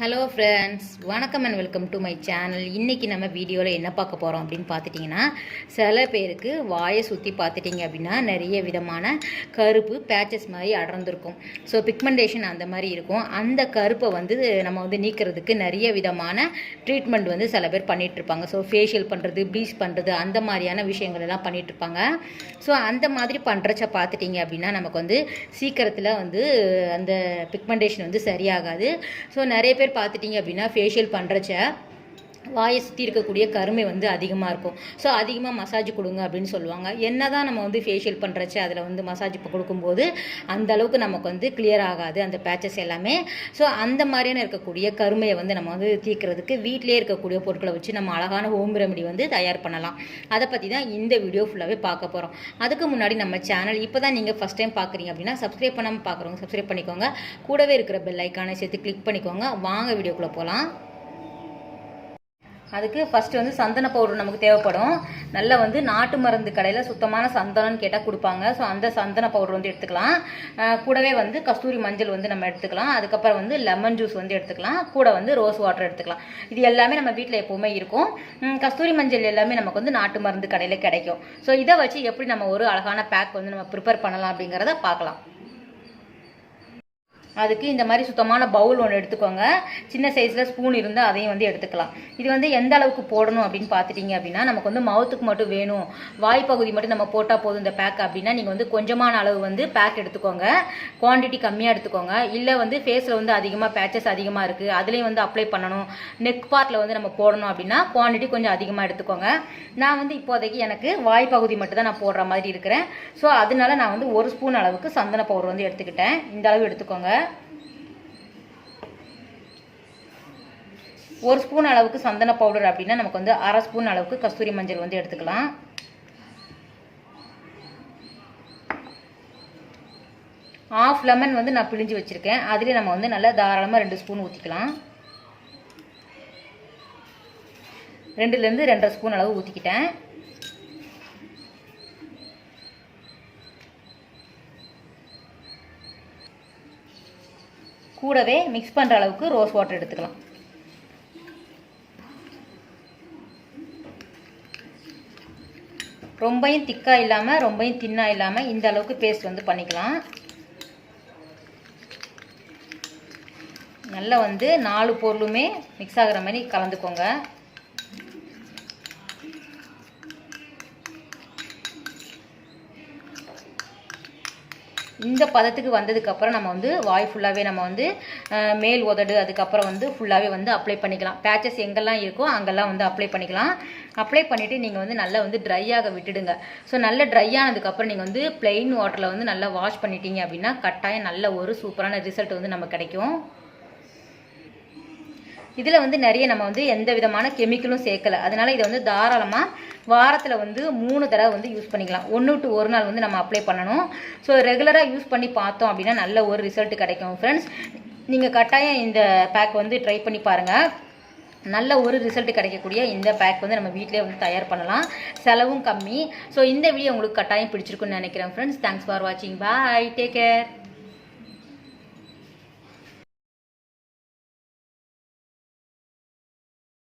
Hello friends வணக்கம் and welcome to my channel இன்றைக்கி நம்ம வீடியோவில் என்ன பார்க்க போகிறோம் அப்படின்னு பார்த்துட்டிங்கன்னா சில பேருக்கு வாயை சுற்றி பார்த்துட்டிங்க அப்படின்னா நிறைய விதமான கருப்பு பேச்சஸ் மாதிரி அடர்ந்திருக்கும். ஸோ பிக்மெண்டேஷன் அந்த மாதிரி இருக்கும். அந்த கருப்பை வந்து நம்ம வந்து நீக்கிறதுக்கு நிறைய விதமான ட்ரீட்மெண்ட் வந்து சில பேர் பண்ணிகிட்ருப்பாங்க ஸோ ஃபேஷியல் பண்ணுறது ப்ளீச் பண்ணுறது அந்த மாதிரியான விஷயங்கள் எல்லாம் பண்ணிகிட்ருப்பாங்க ஸோ அந்த மாதிரி பண்ணுறச்ச பார்த்துட்டிங்க அப்படின்னா நமக்கு வந்து சீக்கிரத்தில் வந்து அந்த பிக்மெண்டேஷன் வந்து சரியாகாது. ஸோ நிறைய பேர் பார்த்துட்டிங்க அப்படின்னா ஃபேஷியல் பண்ணுறச்ச வாயை சுற்றி இருக்கக்கூடிய கருமை வந்து அதிகமாக இருக்கும். ஸோ அதிகமாக மசாஜ் கொடுங்க அப்படின்னு சொல்லுவாங்க. என்ன தான் நம்ம வந்து ஃபேஷியல் பண்ணுறச்சு அதில் வந்து மசாஜ் இப்போ கொடுக்கும்போது அந்த அளவுக்கு நமக்கு வந்து கிளியர் ஆகாது அந்த பேச்சஸ் எல்லாமே. ஸோ அந்த மாதிரியான இருக்கக்கூடிய கருமையை வந்து நம்ம வந்து தீர்க்கிறதுக்கு வீட்டிலே இருக்கக்கூடிய பொருட்களை வச்சு நம்ம அழகான ஹோம் ரெமெடி வந்து தயார் பண்ணலாம். அதை பற்றி தான் இந்த வீடியோ ஃபுல்லாகவே பார்க்க போகிறோம் அதுக்கு முன்னாடி நம்ம சேனல் இப்போ தான் நீங்கள் ஃபஸ்ட் டைம் பார்க்குறீங்க அப்படின்னா சப்ஸ்கிரைப் பண்ணாமல் பார்க்குறவங்க சப்ஸ்கிரைப் பண்ணிக்கோங்க. கூடவே இருக்கிற பெல் ஐக்கானை சேர்த்து கிளிக் பண்ணிக்கோங்க. வாங்க வீடியோக்குள்ளே போகலாம் அதுக்கு ஃபஸ்ட்டு வந்து சந்தன பவுடர் நமக்கு தேவைப்படும். நல்லா வந்து நாட்டு மருந்து கடையில் சுத்தமான சந்தனம்னு கேட்டால் கொடுப்பாங்க. ஸோ அந்த சந்தன பவுடர் வந்து எடுத்துக்கலாம். கூடவே வந்து கஸ்தூரி மஞ்சள் வந்து நம்ம எடுத்துக்கலாம். அதுக்கப்புறம் வந்து லெமன் ஜூஸ் வந்து எடுத்துக்கலாம். கூட வந்து ரோஸ் வாட்டர் எடுத்துக்கலாம். இது எல்லாமே நம்ம வீட்டில் எப்போவுமே இருக்கும். கஸ்தூரி மஞ்சள் எல்லாமே நமக்கு வந்து நாட்டு மருந்து கடையில் கிடைக்கும். ஸோ இதை வச்சு எப்படி நம்ம ஒரு அழகான பேக் வந்து நம்ம ப்ரிப்பேர் பண்ணலாம் அப்படிங்கிறத பார்க்கலாம். அதுக்கு இந்த மாதிரி சுத்தமான பவுல் ஒன்று எடுத்துக்கோங்க. சின்ன சைஸில் ஸ்பூன் இருந்தால் அதையும் வந்து எடுத்துக்கலாம். இது வந்து எந்த அளவுக்கு போடணும் அப்படின்னு பார்த்துட்டிங்க அப்படின்னா நமக்கு வந்து மவுத்துக்கு மட்டும் வேணும். வாய்ப்பகுதி மட்டும் நம்ம போட்டால் போதும் இந்த பேக் அப்படின்னா நீங்கள் வந்து கொஞ்சமான அளவு வந்து பேக் எடுத்துக்கோங்க. குவான்டிட்டி கம்மியாக எடுத்துக்கோங்க. இல்லை வந்து ஃபேஸில் வந்து அதிகமாக பேச்சஸ் அதிகமாக இருக்குது அதுலேயும் வந்து அப்ளை பண்ணணும். நெக் பார்ட்டில் வந்து நம்ம போடணும் அப்படின்னா குவான்டிட்டி கொஞ்சம் அதிகமாக எடுத்துக்கோங்க. நான் வந்து இப்போதைக்கு எனக்கு வாய்ப்பகுதி மட்டும் தான் நான் போடுற மாதிரி இருக்கிறேன். ஸோ அதனால நான் வந்து ஒரு ஸ்பூன் அளவுக்கு சந்தன பவுடர் வந்து எடுத்துக்கிட்டேன். இந்த அளவு எடுத்துக்கோங்க. ஒரு ஸ்பூன் அளவுக்கு சந்தன பவுடர் அப்படின்னா நமக்கு வந்து அரை ஸ்பூன் அளவுக்கு கஸ்தூரி மஞ்சள் வந்து எடுத்துக்கலாம். ஆஃப் லெமன் வந்து நான் பிழிஞ்சு வச்சுருக்கேன். அதிலே நம்ம வந்து நல்லா தாராளமாக ரெண்டு ஸ்பூன் ஊற்றிக்கலாம் ரெண்டுலேருந்து ரெண்டரை ஸ்பூன் அளவு ஊற்றிக்கிட்டேன் கூடவே மிக்ஸ் பண்ணுற அளவுக்கு ரோஸ் வாட்டர் எடுத்துக்கலாம். ரொம்பையும் திக்காக இல்லாமல் ரொம்பையும் தின்னாக இல்லாமல் இந்த அளவுக்கு பேஸ்ட் வந்து பண்ணிக்கலாம். நல்லா வந்து நாலு பொருளுமே மிக்ஸ் ஆகிற மாதிரி கலந்துக்கோங்க. இந்த பதத்துக்கு வந்ததுக்கப்புறம் நம்ம வந்து வாய் ஃபுல்லாகவே நம்ம வந்து மேல் உதடு அதுக்கப்புறம் வந்து ஃபுல்லாகவே வந்து அப்ளை பண்ணிக்கலாம். பேச்சஸ் எங்கெல்லாம் இருக்கோ அங்கெல்லாம் வந்து அப்ளை பண்ணிக்கலாம். அப்ளை பண்ணிவிட்டு நீங்கள் வந்து நல்லா வந்து ட்ரை ஆக விட்டுடுங்க. ஸோ நல்ல ட்ரை ஆனதுக்கப்புறம் நீங்கள் வந்து பிளெயின் வாட்டரில் வந்து நல்லா வாஷ் பண்ணிட்டீங்க அப்படின்னா கட்டாயம் நல்ல ஒரு சூப்பரான ரிசல்ட் வந்து நமக்கு கிடைக்கும். இதில் வந்து நிறைய நம்ம வந்து எந்த விதமான கெமிக்கலும் சேர்க்கலை. அதனால் இதை வந்து தாராளமாக வாரத்தில் வந்து மூணு தடவை வந்து யூஸ் பண்ணிக்கலாம். ஒன்று டு ஒரு நாள் வந்து நம்ம அப்ளை பண்ணணும். ஸோ ரெகுலராக யூஸ் பண்ணி பார்த்தோம் அப்படின்னா நல்ல ஒரு ரிசல்ட் கிடைக்கும் ஃப்ரெண்ட்ஸ் நீங்கள் கட்டாயம் இந்த பேக் வந்து ட்ரை பண்ணி பாருங்கள் நல்ல ஒரு ரிசல்ட் கிடைக்கக்கூடிய இந்த பேக் வந்து நம்ம வீட்டிலே வந்து தயார் பண்ணலாம். செலவும் கம்மி. ஸோ இந்த வீடியோ உங்களுக்கு கட்டாயம் பிடிச்சிருக்குன்னு நினைக்கிறேன் ஃப்ரெண்ட்ஸ் தேங்க்ஸ் ஃபார் வாட்சிங் பாய் டேக் கேர்